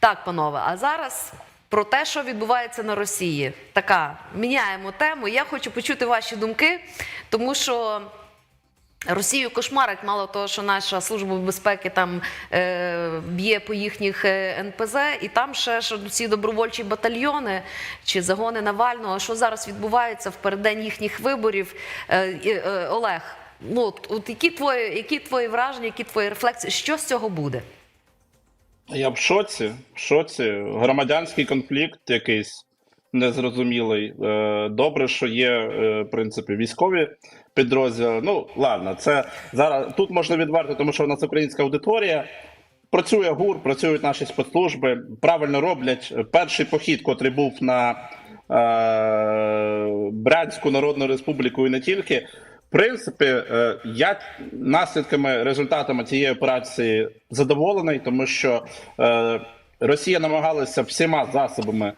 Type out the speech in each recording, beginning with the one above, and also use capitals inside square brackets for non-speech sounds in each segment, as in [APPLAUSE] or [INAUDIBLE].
Так, панове, а зараз про те, що відбувається на Росії. Така міняємо тему. Я хочу почути ваші думки, тому що. Росію кошмарить мало того, що наша служба безпеки там е, б'є по їхніх е, НПЗ, і там ще ж ці добровольчі батальйони чи загони Навального. Що зараз відбувається в переддень їхніх виборів? Е, е, Олег, ну от, от які твої, які твої враження, які твої рефлексії? Що з цього буде? Я в шоці. В шоці. Громадянський конфлікт якийсь незрозумілий. Е, Добре, що є, е, в принципі, військові підрозділи. Ну, ладно, це зараз тут можна відверто, тому що в нас українська аудиторія. Працює ГУР, працюють наші спецслужби, правильно роблять. Перший похід, котрий був на е, Брянську Народну Республіку і не тільки. Принципі, е, я наслідками, результатами цієї операції задоволений, тому що е, Росія намагалася всіма засобами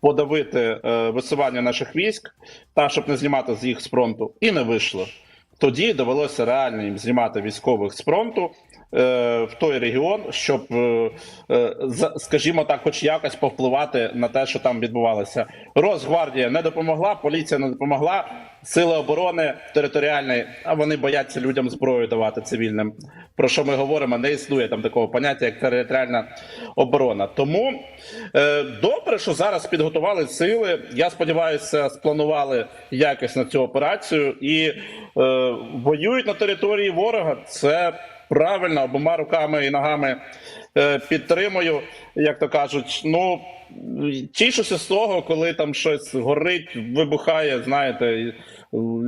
подавити е, висування наших військ, та щоб не знімати з їх з фронту, і не вийшло. Тоді довелося реально їм знімати військових з фронту в той регіон, щоб, е, е, скажімо так, хоч якось повпливати на те, що там відбувалося. Росгвардія не допомогла, поліція не допомогла. Сили оборони територіальної, а вони бояться людям зброю давати цивільним. Про що ми говоримо? Не існує там такого поняття, як територіальна оборона. Тому е, добре, що зараз підготували сили. Я сподіваюся, спланували якісно цю операцію і е, воюють на території ворога. Це правильно обома руками і ногами е, підтримую, як то кажуть. Ну тішуся з того, коли там щось горить, вибухає, знаєте,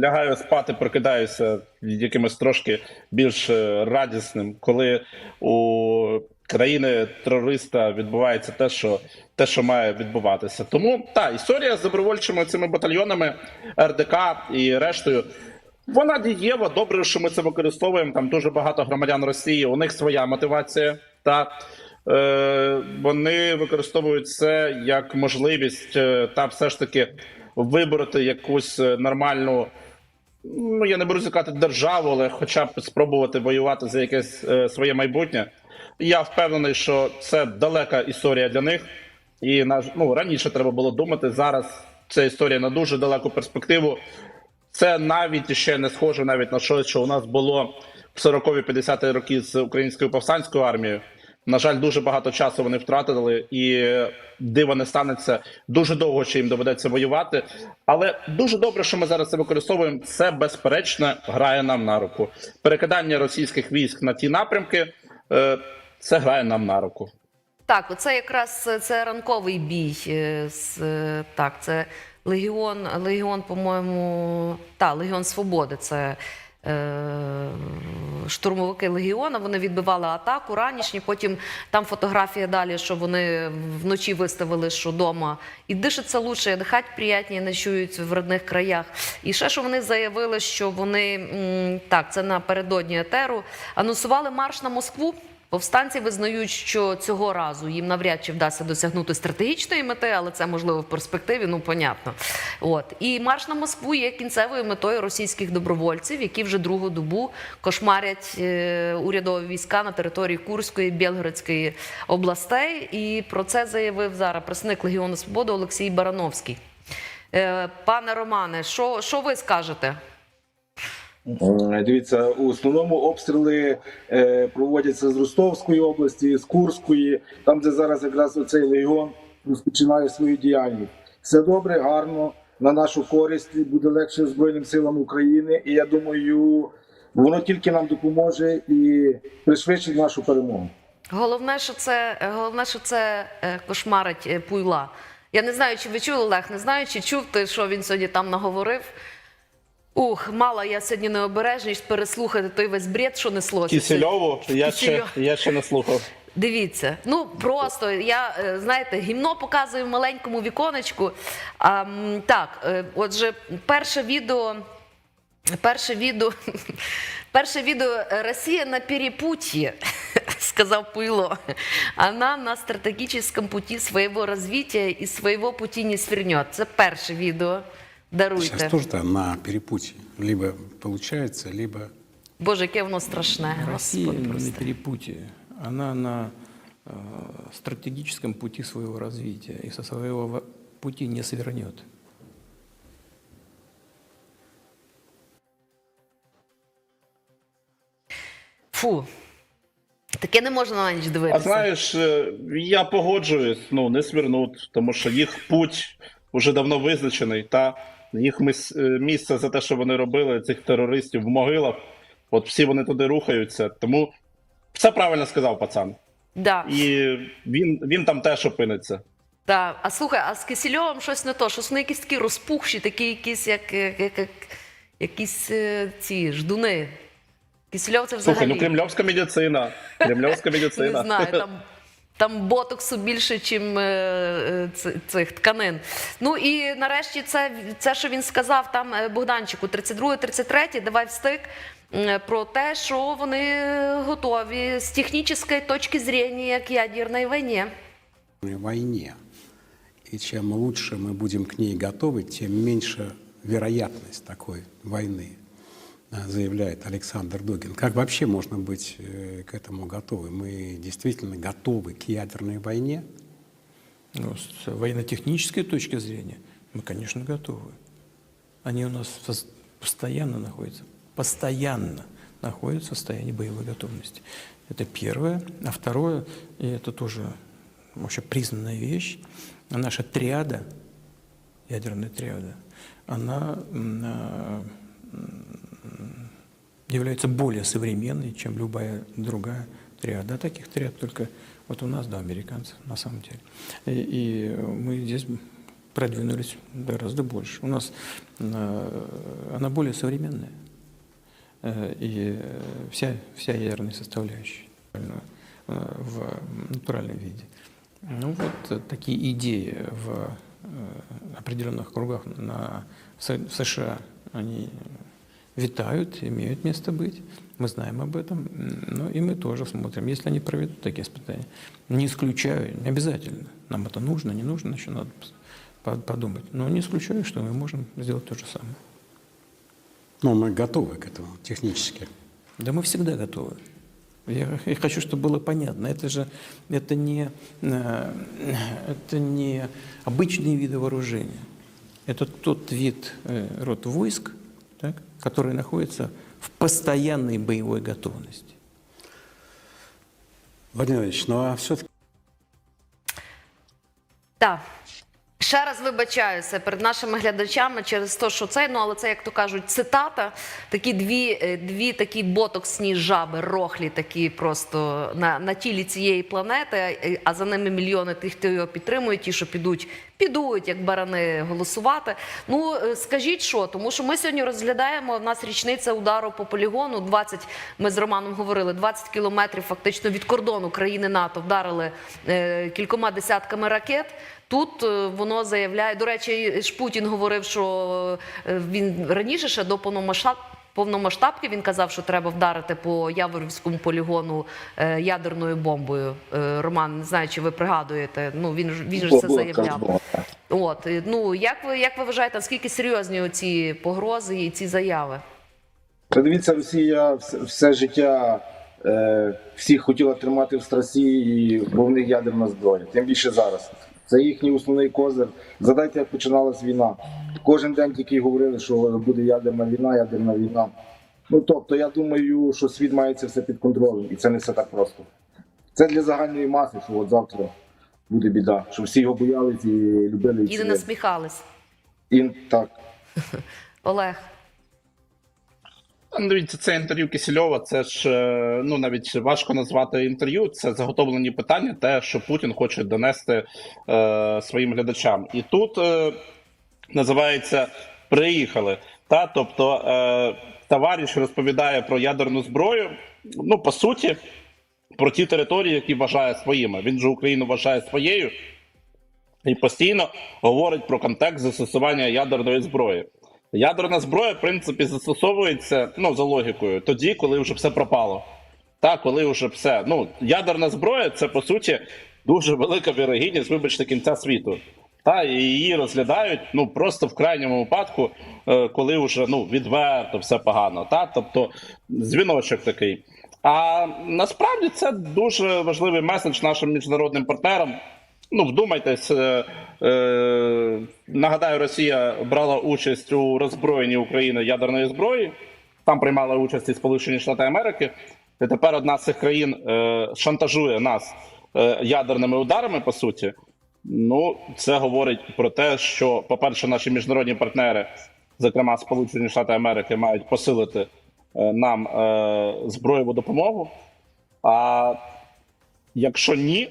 лягаю спати, прокидаюся якимось трошки більш е, радісним, коли у країни терориста відбувається те, що те, що має відбуватися. Тому та історія з добровольчими цими батальйонами РДК і рештою. Вона дієва, добре, що ми це використовуємо. Там дуже багато громадян Росії. У них своя мотивація. Та е, вони використовують це як можливість е, та все ж таки вибороти якусь е, нормальну. Ну я не беру сказати державу, але хоча б спробувати воювати за якесь е, своє майбутнє. Я впевнений, що це далека історія для них. І ну раніше треба було думати. Зараз це історія на дуже далеку перспективу. Це навіть ще не схоже навіть на щось, що у нас було в 40-50-ті роки з українською повстанською армією. На жаль, дуже багато часу вони втратили, і диво не станеться дуже довго, ще їм доведеться воювати. Але дуже добре, що ми зараз це використовуємо. Це безперечно грає нам на руку. Перекидання російських військ на ті напрямки е, це грає нам на руку. Так, оце якраз е, це ранковий бій. е, Так, це Легіон, Легіон, по-моєму, та, Легіон Свободи. Це е, штурмовики Легіона. Вони відбивали атаку ранішні. Потім там фотографія далі, що вони вночі виставили, що вдома і дишиться лучше, і дихати приятніше, ночують в родних краях. І ще що вони заявили, що вони так, це напередодні етеру, анонсували марш на Москву. Повстанці визнають, що цього разу їм навряд чи вдасться досягнути стратегічної мети, але це можливо в перспективі, ну понятно. От і марш на Москву є кінцевою метою російських добровольців, які вже другу добу кошмарять е, урядові війська на території Курської Білгородської областей. І про це заявив зараз представник Легіону Свободи Олексій Барановський. Е, пане Романе, що, що ви скажете? Е, Дивіться, у основному обстріли е, проводяться з Ростовської області, з Курської, там, де зараз якраз оцей легіон розпочинає свою діяльність. Все добре, гарно, на нашу користь буде легше Збройним силам України. І я думаю, воно тільки нам допоможе і пришвидшить нашу перемогу. Головне, що це головне, що це е, кошмарить пуйла. Я не знаю, чи ви чули, Олег, не знаю, чи чув ти, що він сьогодні там наговорив. Ух, мала я сьогодні необережність переслухати той весь бред, що неслося. Кісельову я ще, я ще не слухав. Дивіться, ну просто я е, знаєте, гімно показую в маленькому віконечку. А, так, е, отже, перше відео. Перше відео, [LAUGHS] перше відео «Росія на перепутье», [LAUGHS] сказав Пуйло. Она на стратегическом пути своего развития и своего пути не свернет. Це перше відео. Даруйте. Сейчас тоже -то на перепутье. Либо получается, либо Боже, яке воно страшне. Россия Господи, на прости. перепутье. Она на э, стратегическом пути своего развития и со своего во- пути не свернет. Фу. Таке не можна на ніч А знаєш, е, я погоджуюсь, ну не свернуть, тому що їх путь вже давно визначений, та їх е, місце за те, що вони робили, цих терористів в могилах. От всі вони туди рухаються. Тому все правильно сказав пацан. Да. І він, він там теж опиниться. Да. А слухай, а з Кисельовим щось не то, щось вони якісь такі розпухші, такі якісь, як, як, як, як якісь е, ці ждуни. Кисельов це взагалі. Слухай, ну кремльовська медицина. Кремльовська [LAUGHS] медицина. Не знаю, там, там ботоксу більше, ніж цих тканин. Ну і нарешті це, це, що він сказав там е, Богданчику, 32-33, давай встиг. м, Про те, що вони готові з технічної точки зрення к ядерній війні. войне. И чем лучше мы будем к ней готовы, тем меньше вероятность такой войны, а, Заявляет Александр Дугин. Как вообще можно быть э, к этому готовы? Мы действительно готовы к ядерной войне? Ну, с военно-технической точки зрения мы, конечно, готовы. Они у нас пос- постоянно находятся, постоянно находятся в состоянии боевой готовности. Это первое. А второе, и это тоже вообще признанная вещь, наша триада, ядерная триада, она является более современной, чем любая другая триада. А таких триад только вот у нас, да, американцев, на самом деле. И, и мы здесь продвинулись гораздо больше. У нас э, она более современная. Э, И вся, вся ядерная составляющая э, в натуральном виде. Ну вот такие идеи в э, определенных кругах на, в США, они витают, имеют место быть. Мы знаем об этом, м, ну и мы тоже смотрим, если они проведут такие испытания. Не исключаю, не обязательно. Нам это нужно, не нужно, еще надо подумать. Но не исключаю, что мы можем сделать то же самое. Ну, мы готовы к этому технически. Да мы всегда готовы. Я, я хочу, чтобы было понятно. Это же это не, э, это не обычные виды вооружения. Это тот вид, э, род войск, так, находятся в постоянной боевой готовности. Владимир Ильич, ну а все-таки Так. Ще раз вибачаюся перед нашими глядачами через те, що це, ну але це, як то кажуть, цитата. Такі дві, е, дві такі ботоксні жаби, рохлі, такі просто на, на тілі цієї планети, е, а за ними мільйони тих, хто його підтримує, ті, що підуть, підуть, як барани, голосувати. Ну е, скажіть що, тому що ми сьогодні розглядаємо в нас річниця удару по полігону. 20, ми з Романом говорили, 20 кілометрів фактично від кордону країни НАТО вдарили е, кількома десятками ракет. Тут е, воно заявляє. До речі, ж Путін говорив, що е, він раніше ще до повномасштаб. Повномасштабки він казав, що треба вдарити по Яворівському полігону е, ядерною бомбою. Роман, не знаю, чи ви пригадуєте. Ну він ж він ж це заявляв. От ну як ви як ви вважаєте, наскільки серйозні ці погрози і ці заяви? Дивіться, Росія все, життя всіх хотіла тримати в страсі, бо в них ядерна зброя. Тим більше зараз. Це їхній основний козир. Задайте, як починалась війна. Кожен день тільки говорили, що буде ядерна війна, ядерна війна. Ну тобто, я думаю, що світ має це все під контролем, і це не все так просто. Це для загальної маси, що от завтра буде біда, що всі його боялись і любили. І не насміхались. І так. [LAUGHS] Олег. Дивіться, це інтерв'ю Кисельова. Це ж е, ну навіть важко назвати інтерв'ю. Це заготовлені питання, те, що Путін хоче донести е, своїм глядачам. І тут е, називається Приїхали. Та тобто е, товариш розповідає про ядерну зброю. Ну, по суті, про ті території, які вважає своїми. Він же Україну вважає своєю і постійно говорить про контекст застосування ядерної зброї. Ядерна зброя, в принципі, застосовується ну, за логікою, тоді, коли вже все пропало. Та, коли вже все. Ну, ядерна зброя це по суті дуже велика вірогідність, вибачте, кінця світу. Та, і її розглядають ну, просто в крайньому випадку, е, коли вже ну, відверто все погано. Та? Тобто дзвіночок такий. А насправді це дуже важливий меседж нашим міжнародним партнерам. Ну, вдумайтесь, е, нагадаю, Росія брала участь у роззброєнні України ядерної зброї. Там приймала участь і Сполучені Штати Америки. І тепер одна з цих країн е, шантажує нас е, ядерними ударами, по суті. Ну, це говорить про те, що, по-перше, наші міжнародні партнери, зокрема Сполучені Штати Америки, мають посилити е, нам е, зброєву допомогу. А якщо ні,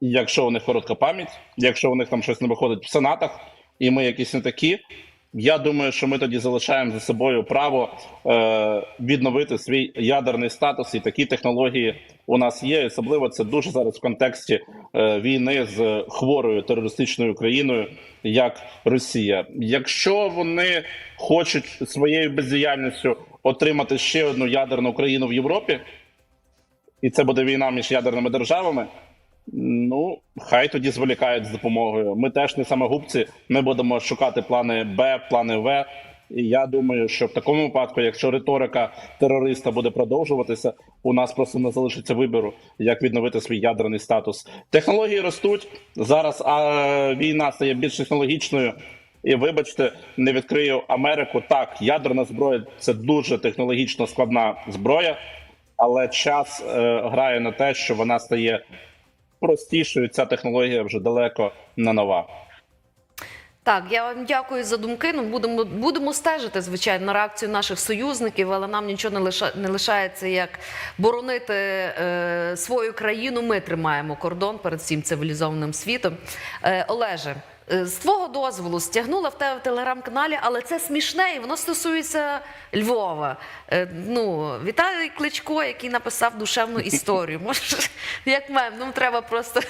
якщо у них коротка пам'ять, якщо у них там щось не виходить в сенатах, і ми якісь не такі, я думаю, що ми тоді залишаємо за собою право е, відновити свій ядерний статус, і такі технології у нас є. Особливо це дуже зараз в контексті е, війни з хворою терористичною країною, як Росія. Якщо вони хочуть своєю бездіяльністю отримати ще одну ядерну країну в Європі, і це буде війна між ядерними державами. Ну, хай тоді зволікають з допомогою. Ми теж не самогубці. Ми будемо шукати плани Б, плани В. І я думаю, що в такому випадку, якщо риторика терориста буде продовжуватися, у нас просто не залишиться вибору, як відновити свій ядерний статус. Технології ростуть зараз. А війна стає більш технологічною. І вибачте, не відкрию Америку. Так, ядерна зброя це дуже технологічно складна зброя, але час е, грає на те, що вона стає простішою. Ця технологія вже далеко не нова. Так, я вам дякую за думки. Ну будемо будемо стежити, звичайно, реакцію наших союзників, але нам нічого не лиша не лишається як боронити е, свою країну. Ми тримаємо кордон перед всім цивілізованим світом. Е, Олеже. Е, З твого дозволу стягнула в тебе в телеграм-каналі, але це смішне і воно стосується Львова. Е, ну, Віталій Кличко, який написав душевну історію. Може, як мем, ну треба просто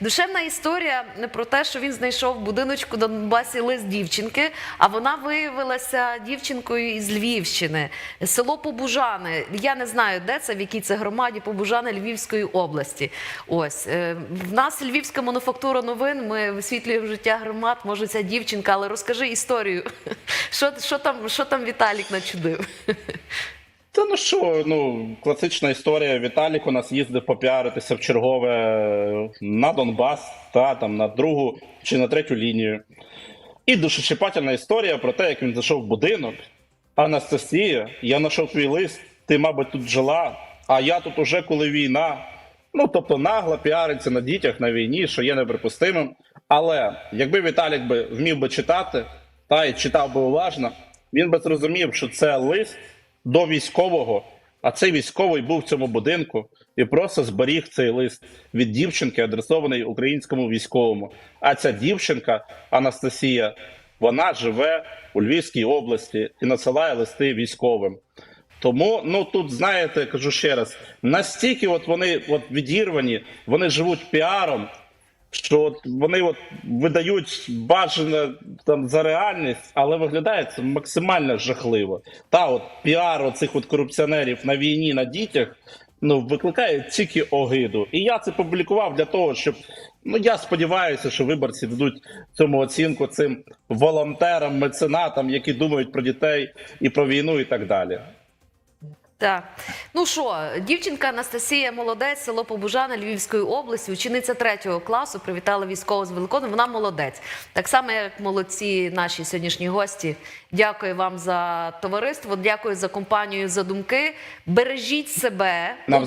душевна історія про те, що він знайшов в будиночку Донбасі лист дівчинки, а вона виявилася дівчинкою із Львівщини, село Побужани. Я не знаю, де це, в якій це громаді Побужани Львівської області. Ось е, в нас львівська мануфактура новин. Ми висвітлюємо життя громад. Може, ця дівчинка, але розкажи історію. [LAUGHS] Що, що там, що там Віталік начудив? [LAUGHS] Та ну що, ну класична історія. Віталік у нас їздив попіаритися в чергове на Донбас, та там на другу чи на третю лінію. І душещипательна історія про те, як він зайшов в будинок. Анастасія, я знайшов твій лист, ти, мабуть, тут жила, а я тут уже коли війна. Ну, тобто нагло піариться на дітях на війні, що є неприпустимим. Але якби Віталік би вмів би читати, та й читав би уважно, він би зрозумів, що це лист до військового, а цей військовий був в цьому будинку і просто зберіг цей лист від дівчинки, адресований українському військовому. А ця дівчинка Анастасія, вона живе у Львівській області і надсилає листи військовим. Тому ну тут знаєте, кажу ще раз, настільки от вони от відірвані, вони живуть піаром, що от вони от видають бажане там за реальність, але виглядає це максимально жахливо. Та от піар оцих от корупціонерів на війні на дітях ну викликає тільки огиду. І я це публікував для того, щоб ну я сподіваюся, що виборці дадуть цьому оцінку цим волонтерам, меценатам, які думають про дітей і про війну, і так далі. Так. Ну що, дівчинка Анастасія молодець, село Побужане Львівської області, учениця третього класу, привітала військового з Великоднем. Вона молодець. Так само, як молодці наші сьогоднішні гості. Дякую вам за товариство, дякую за компанію, за думки. Бережіть себе.